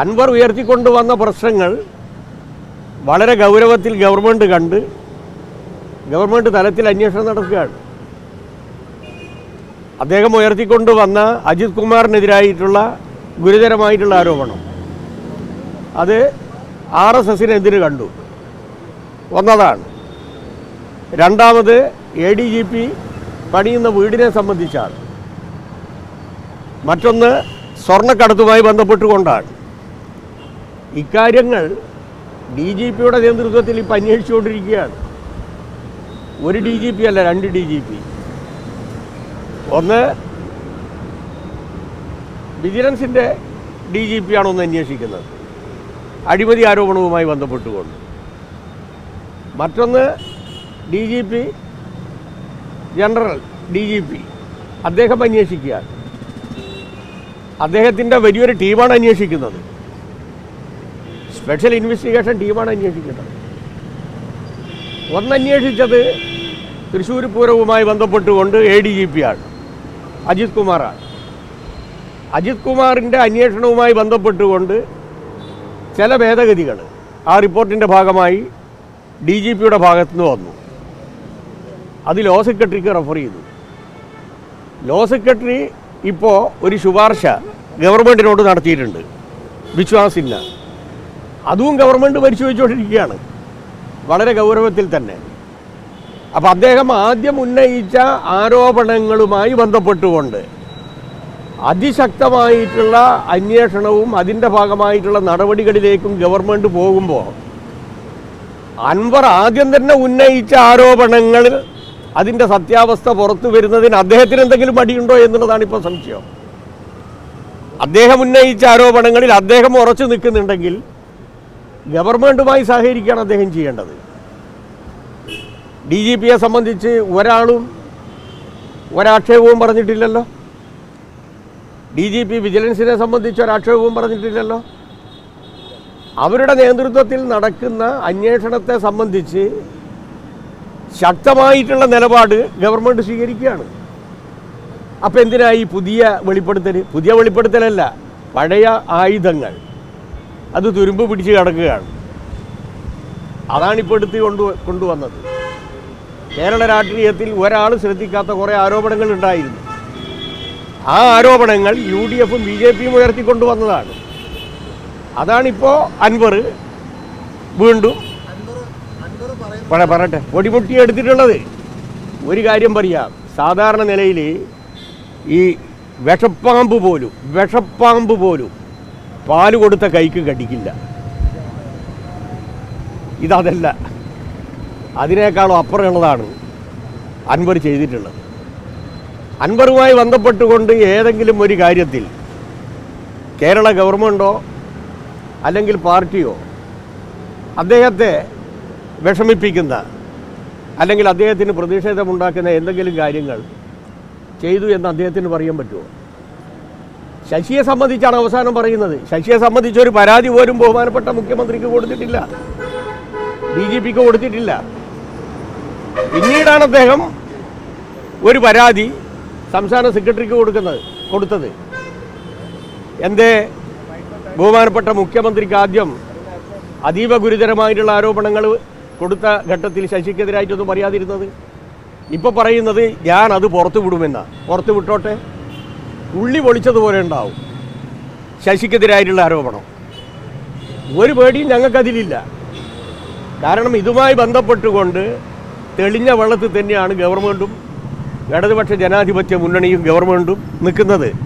അൻവർ ഉയർത്തിക്കൊണ്ടുവന്ന പ്രശ്നങ്ങൾ വളരെ ഗൗരവത്തിൽ ഗവൺമെന്റ് കണ്ട് ഗവൺമെന്റ് തലത്തിൽ അന്വേഷണം നടക്കുകയാണ് അദ്ദേഹം ഉയർത്തിക്കൊണ്ടുവന്ന അജിത് കുമാറിനെതിരായിട്ടുള്ള ഗുരുതരമായിട്ടുള്ള ആരോപണം. അത് ആർ എസ് എസിനെതിരെ കണ്ടു. ഒന്നതാണ് രണ്ടാമത് എ ഡി ജി പി പണിയുന്ന വീടിനെ സംബന്ധിച്ചാണ്. മറ്റൊന്ന് സ്വർണക്കടത്തുമായി ബന്ധപ്പെട്ടുകൊണ്ടാണ്. ഇക്കാര്യങ്ങൾ ഡി ജി പിയുടെ നേതൃത്വത്തിൽ ഇപ്പം അന്വേഷിച്ചുകൊണ്ടിരിക്കുകയാണ്. ഒരു ഡി ജി പി അല്ല രണ്ട് ഡി ജി പി. ഒന്ന് വിജിലൻസിന്റെ ഡി ജി പി ആണോ ഒന്ന് അന്വേഷിക്കുന്നത്. അഴിമതി ആരോപണവുമായി ബന്ധപ്പെട്ടുകൊണ്ട്. മറ്റൊന്ന് D G P general D G P. അദ്ദേഹം അന്വേഷിക്കുകയാണ്. അദ്ദേഹത്തിന്റെ വലിയൊരു ടീമാണ് അന്വേഷിക്കുന്നത്. സ്പെഷ്യൽ ഇൻവെസ്റ്റിഗേഷൻ ടീമാണ് അന്വേഷിക്കുന്നത്. ഒന്നന്വേഷിച്ചത് തൃശ്ശൂർ പൂരവുമായി ബന്ധപ്പെട്ടുകൊണ്ട് എ ഡി ജി പി ആണ്. അജിത് കുമാറാണ്. അജിത് കുമാറിന്റെ അന്വേഷണവുമായി ബന്ധപ്പെട്ടുകൊണ്ട് ചില ഭേദഗതികൾ ആ റിപ്പോർട്ടിന്റെ ഭാഗമായി ഡി ജി പിയുടെ ഭാഗത്തു നിന്ന് വന്നു. അത് ലോ സെക്രട്ടറിക്ക് റെഫർ ചെയ്തു. ലോ സെക്രട്ടറി ഇപ്പോൾ ഒരു ശുപാർശ ഗവൺമെന്റിനോട് നടത്തിയിട്ടുണ്ട്. വിശ്വാസില്ല അതും ഗവൺമെന്റ് പരിശോധിച്ചുകൊണ്ടിരിക്കുകയാണ്. വളരെ ഗൗരവത്തിൽ തന്നെ. അപ്പോൾ അദ്ദേഹം ആദ്യം ഉന്നയിച്ച ആരോപണങ്ങളുമായി ബന്ധപ്പെട്ടുകൊണ്ട് അതിശക്തമായിട്ടുള്ള അന്വേഷണവും അതിന്റെ ഭാഗമായിട്ടുള്ള നടപടികളിലേക്കും ഗവൺമെന്റ് പോകുമ്പോൾ അൻവർ ആദ്യം തന്നെ ഉന്നയിച്ച ആരോപണങ്ങൾ അതിന്റെ സത്യാവസ്ഥ പുറത്തു വരുന്നതിന് അദ്ദേഹത്തിന് എന്തെങ്കിലും മടിയുണ്ടോ എന്നുള്ളതാണ് ഇപ്പോൾ സംശയം. അദ്ദേഹം ഉന്നയിച്ച ആരോപണങ്ങളിൽ അദ്ദേഹം ഉറച്ചു നിൽക്കുന്നുണ്ടെങ്കിൽ ഗവൺമെന്റുമായി സഹകരിക്കുകയാണ് അദ്ദേഹം ചെയ്യേണ്ടത്. ഡി ജി പിയെ സംബന്ധിച്ച് ഒരാളും ഒരാക്ഷേപവും പറഞ്ഞിട്ടില്ലല്ലോ. ഡി ജി പി വിജിലൻസിനെ സംബന്ധിച്ച് ഒരാക്ഷേപവും പറഞ്ഞിട്ടില്ലല്ലോ. അവരുടെ നേതൃത്വത്തിൽ നടക്കുന്ന അന്വേഷണത്തെ സംബന്ധിച്ച് ശക്തമായിട്ടുള്ള നിലപാട് ഗവൺമെന്റ് സ്വീകരിക്കുകയാണ്. അപ്പോൾ എന്തിനായി പുതിയ വെളിപ്പെടുത്തൽ പുതിയ വെളിപ്പെടുത്തലല്ല പഴയ ആയുധങ്ങൾ. അത് തുരുമ്പ് പിടിച്ച് കിടക്കുകയാണ്. അതാണ് ഇപ്പോൾ എടുത്ത് കൊണ്ടു കൊണ്ടുവന്നത്. കേരള രാഷ്ട്രീയത്തിൽ ഒരാൾ ശ്രദ്ധിക്കാത്ത കുറേ ആരോപണങ്ങൾ ഉണ്ടായിരുന്നു. ആ ആരോപണങ്ങൾ യു ഡി എഫും ബി ജെ പിയും ഉയർത്തിക്കൊണ്ടുവന്നതാണ് അതാണിപ്പോൾ അൻവർ വീണ്ടും പറ പറയട്ടെ. പൊടിമുട്ടി എടുത്തിട്ടുള്ളത്. ഒരു കാര്യം പറയാം. സാധാരണ നിലയിൽ ഈ വിഷപ്പാമ്പ് പോലും വിഷപ്പാമ്പ് പോലും പാൽ കൊടുത്ത കൈക്ക് കടിക്കില്ല. ഇതതല്ല. അതിനേക്കാളും അപ്പുറമുള്ളതാണ് അൻവർ ചെയ്തിട്ടുള്ളത്. അൻവറുമായി ബന്ധപ്പെട്ടുകൊണ്ട് ഏതെങ്കിലും ഒരു കാര്യത്തിൽ കേരള ഗവൺമെന്റോ അല്ലെങ്കിൽ പാർട്ടിയോ അദ്ദേഹത്തെ വിഷമിപ്പിക്കുന്ന അല്ലെങ്കിൽ അദ്ദേഹത്തിന് പ്രതിഷേധമുണ്ടാക്കുന്ന എന്തെങ്കിലും കാര്യങ്ങൾ ചെയ്തു എന്ന് അദ്ദേഹത്തിന് പറയാൻ പറ്റുമോ? ശശിയെ സംബന്ധിച്ചാണ് അവസാനം പറയുന്നത്. ശശിയെ സംബന്ധിച്ച് ഒരു പരാതി പോലും ബഹുമാനപ്പെട്ട മുഖ്യമന്ത്രിക്ക് കൊടുത്തിട്ടില്ല. ഡി ജി പിക്ക് കൊടുത്തിട്ടില്ല. പിന്നീടാണ് അദ്ദേഹം ഒരു പരാതി സംസ്ഥാന സെക്രട്ടറിക്ക് കൊടുക്കുന്നത് കൊടുത്തത്. എന്റെ ബഹുമാനപ്പെട്ട മുഖ്യമന്ത്രിക്ക് ആദ്യം അതീവ ഗുരുതരമായിട്ടുള്ള ആരോപണങ്ങൾ കൊടുത്ത ഘട്ടത്തിൽ ശശിക്കെതിരായിട്ടൊന്നും പറയാതിരുന്നത്. ഇപ്പോൾ പറയുന്നത് ഞാൻ അത് പുറത്തു വിടുമെന്നാ പുറത്തു വിട്ടോട്ടെ ഉള്ളി പൊളിച്ചതുപോലെ ഉണ്ടാവും. ശശിക്കെതിരായിട്ടുള്ള ആരോപണം. ഒരു പേടിയും ഞങ്ങൾക്കതിലില്ല. കാരണം ഇതുമായി ബന്ധപ്പെട്ടുകൊണ്ട് തെളിഞ്ഞ വെള്ളത്തിൽ തന്നെയാണ് ഗവൺമെന്റും ഇടതുപക്ഷ ജനാധിപത്യ മുന്നണിയും ഗവൺമെന്റും നിൽക്കുന്നത്.